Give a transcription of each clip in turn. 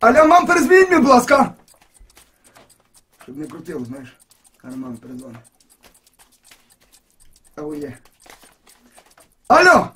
Алло, мам, перезвіть мені, будь ласка. Щоб не крутило, знаєш. А мама перезвонить. А є. Алло!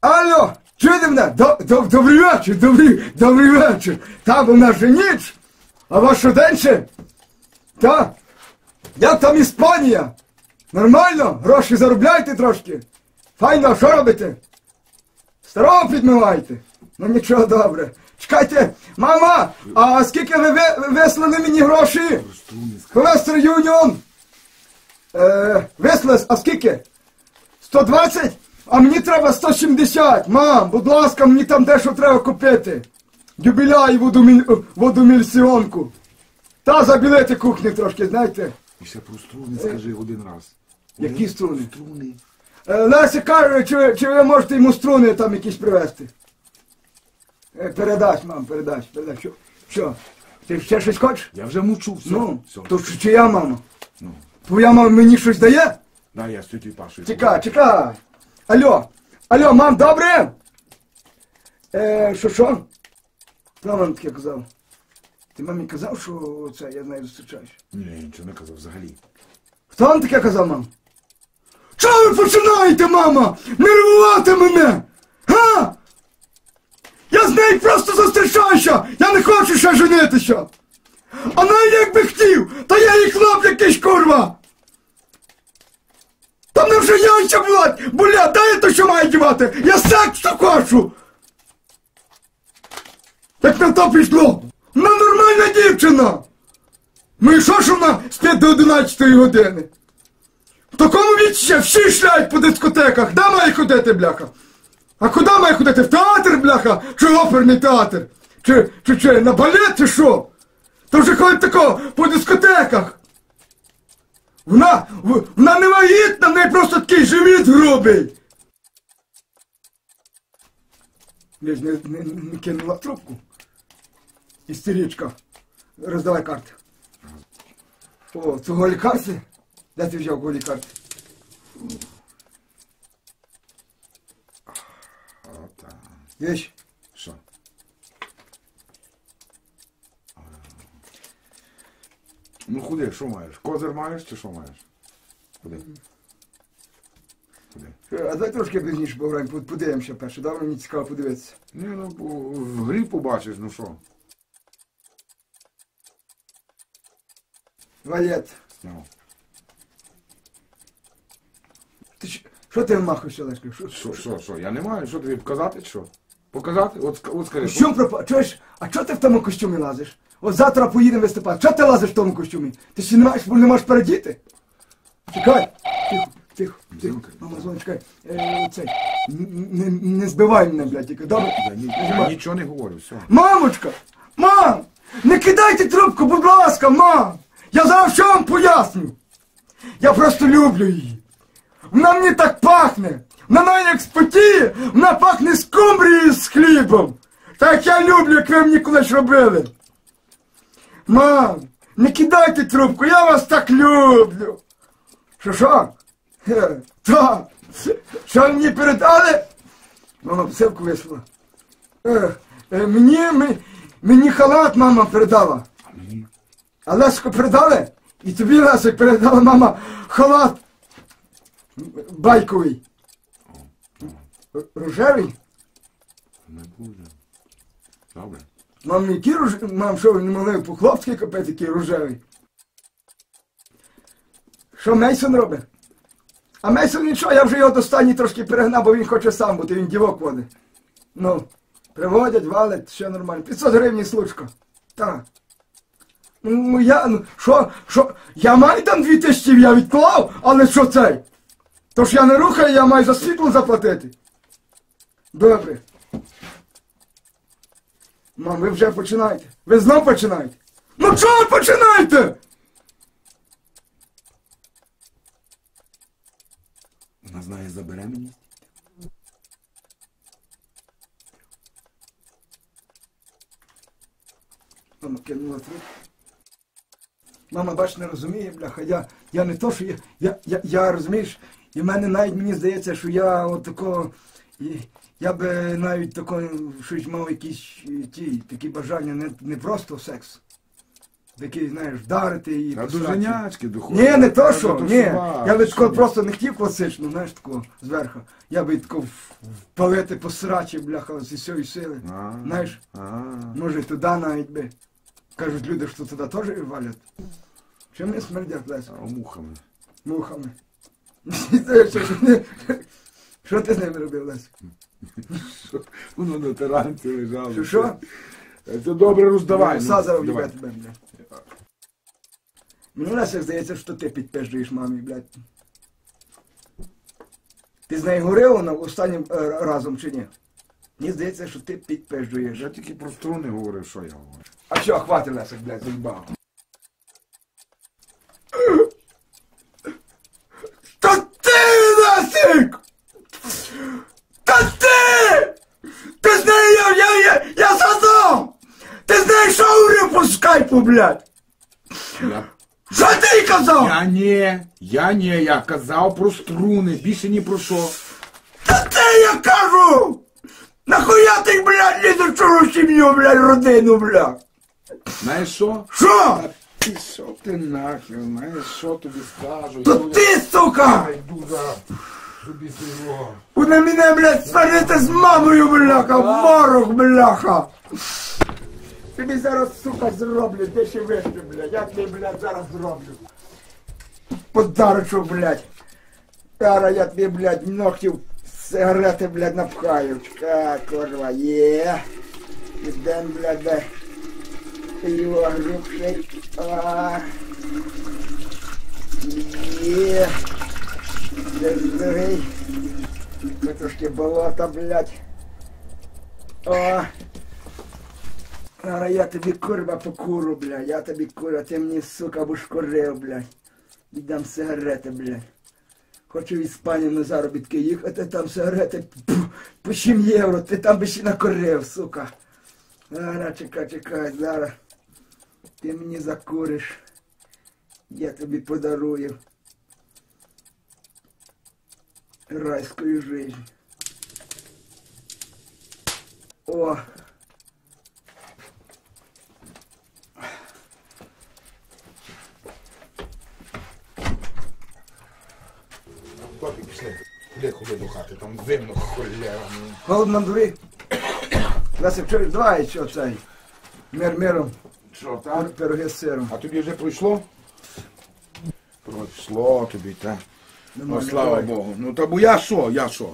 Алло! Чуєте мене? До- до- Добрий вечір, добрий, добрий вечір. Там у нас же ніч, а ваш що день ще? Та? Як там Іспанія? Нормально? Гроші заробляєте трошки? Файно, що робите? Старого підмиваєте? Ну нічого добре. Чекайте, мама, а скільки ви ви- вислали мені гроші? Хвестер Юніон. Е, вислали, а скільки? 120? А мені треба 170. Мам, будь ласка, мені там дещо треба купити. Юбіляй водоміль, водомільсіонку. Та за білети кухні трошки, знаєте. І ще про струни скажи один раз. Які струни? Струни. Е, Леся каже, чи, чи ви можете йому струни там якісь привезти? Е, передач, мам, передач, передач. Що? Що? Ти ще щось хочеш? Я вже мовчу, все. Ну, все. то чи- чия мама? Ну. Твоя мама мені щось дає? Да, я з тітю Пашою. Чекай, чекай. Алло, алло, мам, добре? Е, що що? Хто вам таке казав? Ти мамі казав, що це я з нею зустрічаюся? Ні, я нічого не казав взагалі. Хто вам таке казав, мам? Чого ви починаєте, мама? Нервувати мене? Га? З нею просто зустрічаюся! Я не хочу ще женитися! А навіть якби хотів, то я їй хлоп якийсь курва! Та мене вже яйця болять! Болять, дай то, що має дівати! Я секс то хочу! Як на то пішло! Вона нормальна дівчина! Ну і що ж вона спить до 11 години? В такому віці ще всі шляють по дискотеках. Де має ходити, бляха? А куди має ходити? В театр, бляха? Чи оперний театр? Чи, чи, чи на балет, чи що? То вже ходить тако по дискотеках. Вона, вона не вагітна, в неї просто такий живіт грубий. Ж не, не, не кинула трубку. Істеричка. Роздавай карти. О, це голі карти? Де ти взяв голі карти? Єш? Що? Ну худи, що маєш? Козир маєш чи що маєш? Куди? Куди? А давай трошки пізніше пограємо, подивимося перше. Добре, мені цікаво подивитися. Ні, ну в грі побачиш, ну що? Валет. Ну. Ти що ти вмахуєшся, Лешко? Що? Що, що, що? Я не маю, що тобі показати, що? Показати? От, от скажи. Костюм пропав. Чуєш, а чого ти в тому костюмі лазиш? От завтра поїдемо виступати. Чого ти лазиш в тому костюмі? Ти ще не маєш, не можеш передіти? Чекай. Тихо, тихо, тихо. Мама, дзвонить, чекай. Е, цей. н- Не, не збивай мене, блядь, тільки. Добре? Я, ні, я нічого не говорю, все. Мамочка! Мам! Не кидайте трубку, будь ласка, мам! Я зараз що вам поясню. Я просто люблю її. Вона мені так пахне. Вона навіть як спотіє, вона пахне скумбрією з хлібом. Так я люблю, як ви мені колись робили. Мам, не кидайте трубку, я вас так люблю. Що що? Так. Що мені передали? Мама посилку вийшла. Е, е, мені, мені, халат мама передала. А Лесику передали? І тобі Лесик передала мама халат байковий. Рожевий? Не буде. Добре. Мам, який руж... Мам, що ви не могли по-хлопськи купити такий рожевий? Що Мейсон робить? А Мейсон нічого, я вже його до стані трошки перегнав, бо він хоче сам бути, він дівок водить. Ну, приводять, валять, все нормально. 500 гривень случка. Так. Ну я, ну, що, що, я маю там 2000, я відклав, але що цей? Тож я не рухаю, я маю за світло заплатити. Добре. Мам, ви вже починаєте. Ви знов починаєте. Ну чого ви починаєте? Вона знає за беременність? Мама кинула трубку. Мама, бач, не розуміє, бляха. Я, я не то, що я, я, я, я розумієш, і в мене навіть мені здається, що я от такого, І я би навіть тако, щось мав якісь е, ті, такі бажання, не, не просто секс. Такий, знаєш, вдарити її. А посрати. дуженячки доходять. Ні, не то що, ні. Я би такого просто не хотів класично, знаєш, такого зверху. Я би тако в- впалити по срачі, бляха, зі всієї сили. А, Знаєш, а. може туди навіть би. Кажуть люди, що туди теж валять. Чим не смердять Лесик? А мухами. Мухами. Що Що ти з ними робив, Лесик? Воно на таранці лежало. Що що? Це добре роздавай. Са зараз давай. тебе, блядь. Мені Лесик здається, що ти підпижуєш мамі, блядь. Ти з нею говорив на останнім е, разом чи ні? Мені здається, що ти підпижуєш. Я тільки про струни говорив, що я говорю. А що, хватить Лесик, блядь, заїбав. Та ти, Лесик! Та ти! Ти з нею, я, я, я, я задав! Ти з нею що говорив по блядь? Я, Що ти казав? я не, я не, я казав про струни, більше ні про що. Та ти я кажу! Нахуя ти, блядь, лізеш в чужу сім'ю, блядь, родину, блядь? Знаєш що? Що? Ти що ти нахер, знаєш, що тобі скажу? То ти, сука! Я йду зараз собі село. Буде мене, блядь, сварити з мамою, бляха, ворог, бляха! Тобі зараз, сука, зроблю, де ще вище, блядь, я тобі, блядь, зараз зроблю. Подарочок, блядь. Зараз я тобі, блядь, ногтів сигарети, блядь, напхаю. Чекай, курва, є. Ідем, блядь, де. Його грубший. А. Є. Де здоровий. Це трошки болота, блядь. О. Зараз я тобі курва покуру, блядь. Я тобі курва, ти мені, сука, будеш курив, блядь. Віддам сигарети, блядь. Хочу в Іспанію на заробітки їхати, там сигарети по 7 євро, ти там би ще накурив, сука. Зараз, чекай, чекай, зараз. Ти мені закуриш. Я тобі подарую. райскую жизнь. О, хати, там зимно холера. ну. холодно дворі. Лесик, чуєш, давай що цей. Мир миром, Що, так? пироги з сиром. А тобі вже пройшло? Пройшло тобі, так. Ну, слава. Богу. Ну та бо я що, я що?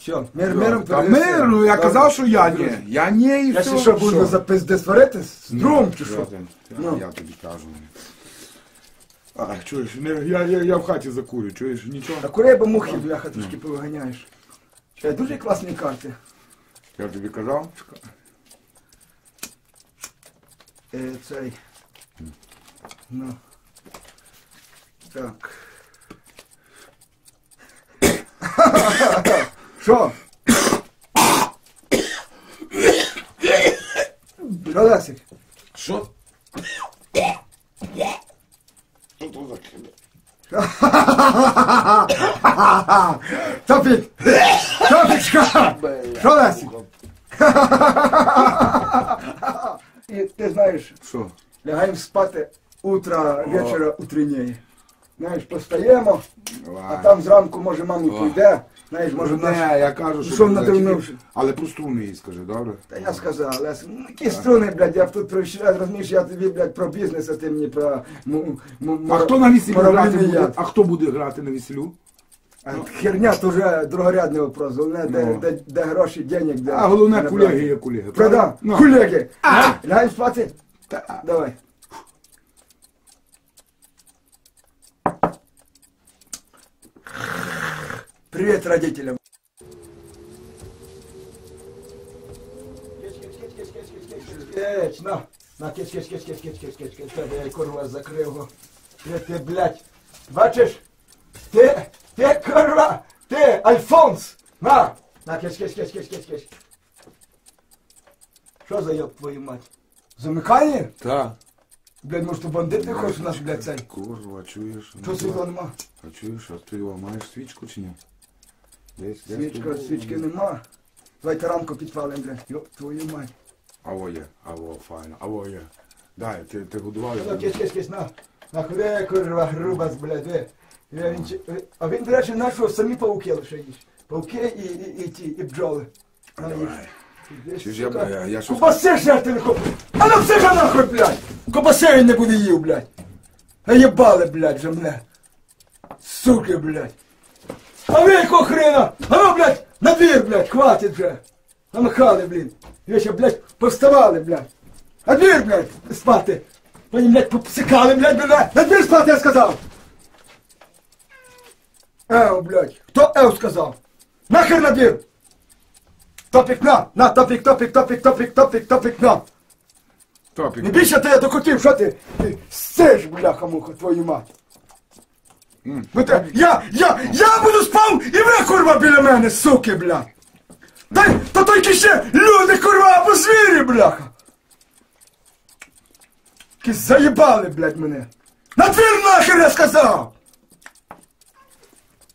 Що, мир миром, Та пироги з сиром. мир, ну я казав, що я ні. Я ні і Я все. ще що буду за пизди сварити? З другом чи що? Ну. Я тобі кажу. А, чуєш, не- я, я, я в хаті закурю, чуєш, нічого. А кури бо мухи, бляха, трошки повиганяєш. Чекай, дуже класні карти. Я тобі казав? Чекай. Е, цей. Ну. Так. Що? Що, Лесик? Що? Що то за хибе? Топік! Топічка! Що, Лесик? І ти знаєш, Що? лягаємо спати утро, вечора утреннее. Знаєш, постаємо, а там зранку, може, мамі пойде, знаєш, може, не, наш... я кажу, що... що блядь, надивнувши? Але про струни їй скажи, добре? Та я сказав, Лес, ну які струни, блядь, я тут прийшов, розумієш, я тобі, блядь, про бізнес, а ти мені про... м- м- А хто на весіллю грати муравейний буде? яд. А хто буде грати на весіллю? А Херня, то вже другорядний вопрос, головне, де, Ну. де, де гроші, денег, де... А головне, де колеги є колеги. Продам, Ну. колеги, А! лягаємо спати? Та- Давай. Привет родителям. Кеч, на, на, кеч, кеч, кеч, кеч, кеч, кеч, кеч, кеч, тебе я курва закрив його. Ти, ти, блядь, бачиш? Ти, ти, курва, ти, Альфонс, на, на, кеч, кеч, кеч, кеч, кеч, кеч. Що за ёб твою мать? Замикання? Так. Блядь, може, то бандити хочеш нас, блядь, цей? Курва, чуєш? Що світла нема? А чуєш, а ти його маєш свічку чи ні? Десь, десь Свічка, тут. свічки нема. Давайте рамку підпалимо, блядь. Йоп, твою мать. Аво є, аво, файно, аво є. Дай, ти, ти годував? Ну, кись, кись, кись, на. На худе, курва, грубас, блядь, ви. Я він чи- ви- А він, до речі, нашого самі пауки лише їж. Пауки і, і, і ті, і бджоли. Давай. Чи ж я, я, я щось... Кубаси жерти не хочу. А ну психа нахуй, блядь! Кубаси він не буде їв, блядь. А єбали, блядь, вже мене. Суки, блядь. А ви якого хрена? А ну, блядь, на двір, блядь, хватить вже. Намахали, блін. Ви ще, блядь, повставали, блядь. На двір, блядь, спати. Вони, блядь, попсикали, блядь, мене. На двір спати, я сказав. Ев, блядь. Хто Ев сказав? Нахер на двір. Топік на, на, топік, топік, топік, топік, топік, топік на. Топік. Не більше ти до котів, що ти? Ти сиш, бляха муха, твою мать. М. Ви те, я, я, я буду спав і ви, курва, біля мене, суки, бля. Дай, та тільки ще люди, курва, або звірі, бляха. Ки заїбали, блядь, мене. На двір нахер я сказав.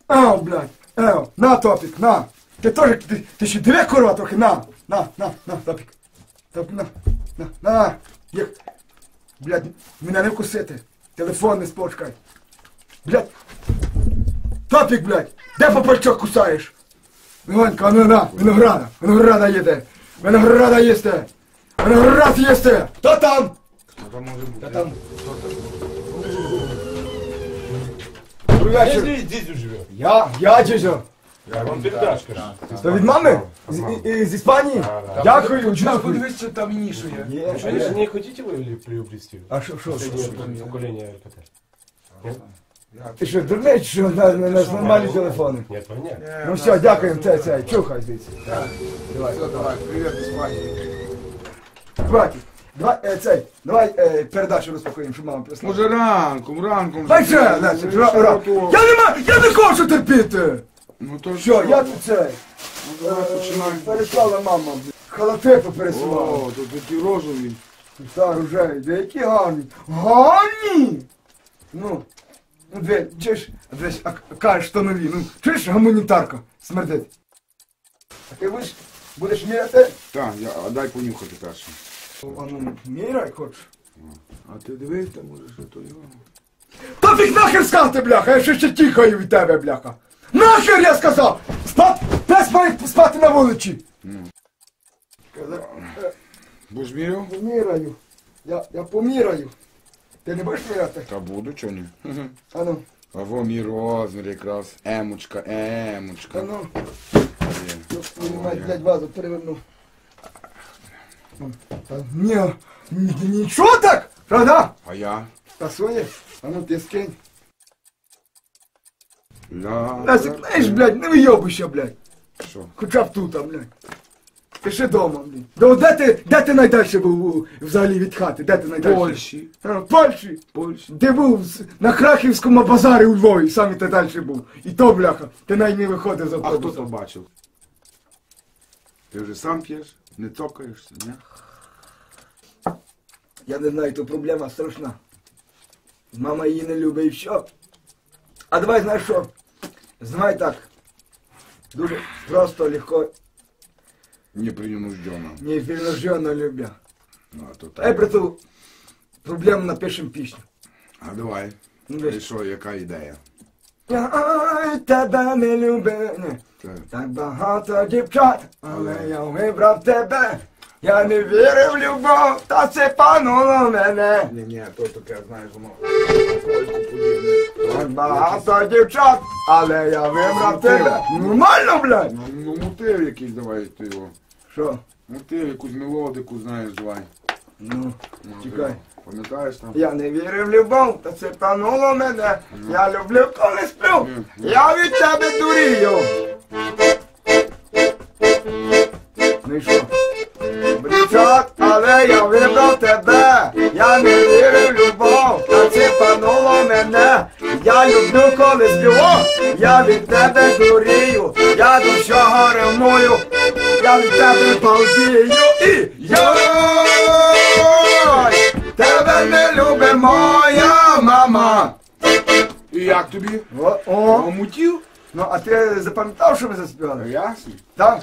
Ау, блядь, ау, на, топік, на. Ти теж, ти, ти ще диви, курва, трохи, на, на, на, на, топік. Топік, на, на, на. Як, блядь, мене не вкусити. Телефон не спочкай. Блядь. Топік, блядь, де попальчок кусаєш? Іванка, ну на, винограда, винограда їде. Винограда їсте. Виноград їсте. Хто там? Хто там може бути? Та там. Хто там? Добрий Я вечір. здесь, здесь. Я, я дідьо. Я Вам передачка. То від мами? З, і- і- з Іспанії? Дякую, дякую. Подивись, що там нішу є. Же не хотите вы приобрести? А що, що, що? Поколение РКТ. Ти що, дурний, чи що на, на, на нормальні телефони? Нет, понятно. Ну все, дякуємо, це, це, чухай звідси. Давай, давай, привіт, Іспанії. Хватить. Давай, е, цей, давай е, передачу розпакуємо, щоб мама прислала. Може ранком, ранком. Дай ще, Леся, Ну, ра, що ра. Я не маю, я не хочу терпіти. Ну то Що, я тут цей, Ну давай починай. переслала мама, блін. халатипу пересилала. О, тут такі розові. Та, рожеві, де які гарні. Гарні! Ну, ну де, чуєш, а десь, а кажеш, що нові, ну, чуєш, гуманітарка, смердить. А ти будеш, будеш міряти? Так, я, а дай понюхати перше. А ну, міряй, хочеш. А ти дивись, там може що то його. Та фіг нахер сказати, бляха, я ще ще тікаю від тебе, бляха. Нахер я сказав! Спати, пес має спати на вулиці. Будеш міряв? Поміряю. Я, я поміряю. Ти не будеш міряти? Та буду, чого ні? А ну, А во мій розмір якраз. Емочка, емочка. а ну. Є. Твою мать, блядь, вазу переверну. Та Ні, ні- нічого так, правда? А я? Та своє, а ну ти скинь. Я. Лесик, знаєш, блядь, не вийобуйся, блядь. Що? Хоча б тут, а, блядь. Ти ще дома, блядь. Да де ти, де ти найдальше був у- взагалі від хати? Де ти найдальше? Польщі. А, Польщі. Польщі. Ти був з- на Крахівському базарі у Львові, саме ти далі був. І то, бляха, ти навіть не виходив з А хто то бачив? Ти вже сам п'єш? Не цокаєшся, ні? Я не знаю, то проблема страшна. Мама її не любить і все. А давай знаєш що? Знай так. Дуже просто, легко, Непринужденно. непринужденно любя. Ну, а то Дай так. про ту проблему напишем пісню. А давай. Ну, І що, яка ідея? Ой, тебе не любив. Так. Так багато дівчат, але я вибрав тебе. Я не вірив в любов, та це пануло мене. Ні, ні, то таке, знаєш, воно. Так багато дівчат, але я вибрав тебе. Нормально, блядь. Ну, ну, мотив якийсь давай ти його. Що? Мотив, якусь мелодику, знаєш, давай. Ну, Ну, Чекай. Пам'ятаєш там? я не вірив в любов, та це пануло мене. Я люблю, коли сплю. Я від тебе дурію. Ну і що? Дівчат, але я вибрав тебе. Я не вірив в любов, та це пануло мене. Я люблю, коли сплю. Я від тебе дурію. Я до всього ревную. Від тебе балдію. І йой! Тебе не любить моя мама. І як тобі? О, о. Омутів? Ну, а ти запам'ятав, що ми заспівали? Ясно? Так?